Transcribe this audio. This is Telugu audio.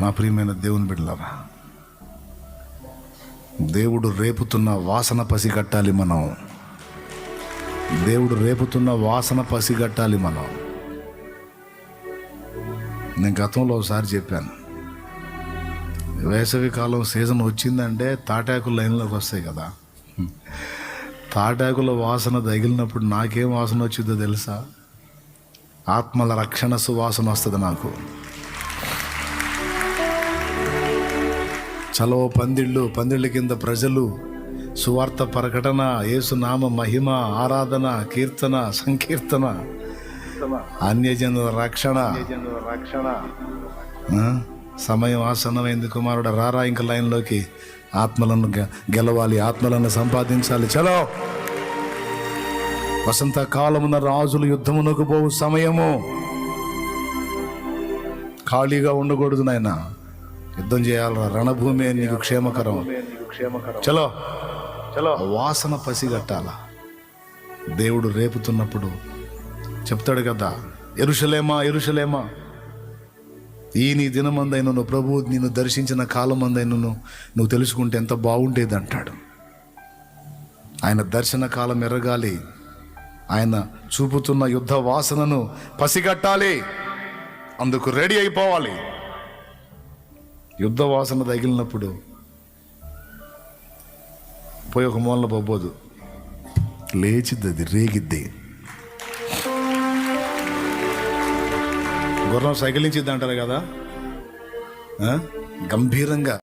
నా ప్రియమైన దేవుని బిడ్డలారా దేవుడు రేపుతున్న వాసన పసిగట్టాలి మనం. దేవుడు రేపుతున్న వాసన పసిగట్టాలి మనం. నేను గతంలో ఒకసారి చెప్పాను వేసవి కాలం సీజన్ వచ్చిందంటే తాటాకులు లైన్లోకి వస్తాయి కదా. తాటాకుల వాసన తగిలినప్పుడు నాకేం వాసన వచ్చిందో తెలుసా? ఆత్మల రక్షణ సువాసన వస్తుంది నాకు. చలవ పందిళ్ళు పందిళ్ళ కింద ప్రజలు సువార్త ప్రకటన యేసునామ మహిమ ఆరాధన కీర్తన సంకీర్తన అన్యజనుల రక్షణ. రక్షణ సమయం ఆసన్నమైంది కుమారుడు రారా ఇంక లైన్లోకి ఆత్మలను గె- గెలవాలి ఆత్మలను సంపాదించాలి. చలో! వసంత కాలమున రాజులు యుద్ధమునకు పోవు సమయము. ఖాళీగా ఉండకూడదు నాయన. యుద్ధం చేయాలరా. రణభూమి నీకు క్షేమకరం. చలో. చలో. వాసన పసిగట్టాల. దేవుడు రేపుతున్నప్పుడు చెప్తాడు కదా ఎరుషలేమా ఎరుషలేమా. ఈ నీ దినమందైనను ప్రభు నిన్ను దర్శించిన కాలమందైనను నువ్వు తెలుసుకుంటే ఎంత బాగుండేది అంటాడు ఆయన దర్శన కాలం ఎరగాలి. ఆయన చూపుతున్న యుద్ధ వాసనను పసిగట్టాలి. అందుకు రెడీ అయిపోవాలి. యుద్ధ వాసన తగిలినప్పుడు పోయి ఒక మూలన పోబోదు. లేచిద్ది అది రేగిద్ది. గుర్రం సైకిలించిద్ది అంటారు కదా? గంభీరంగా.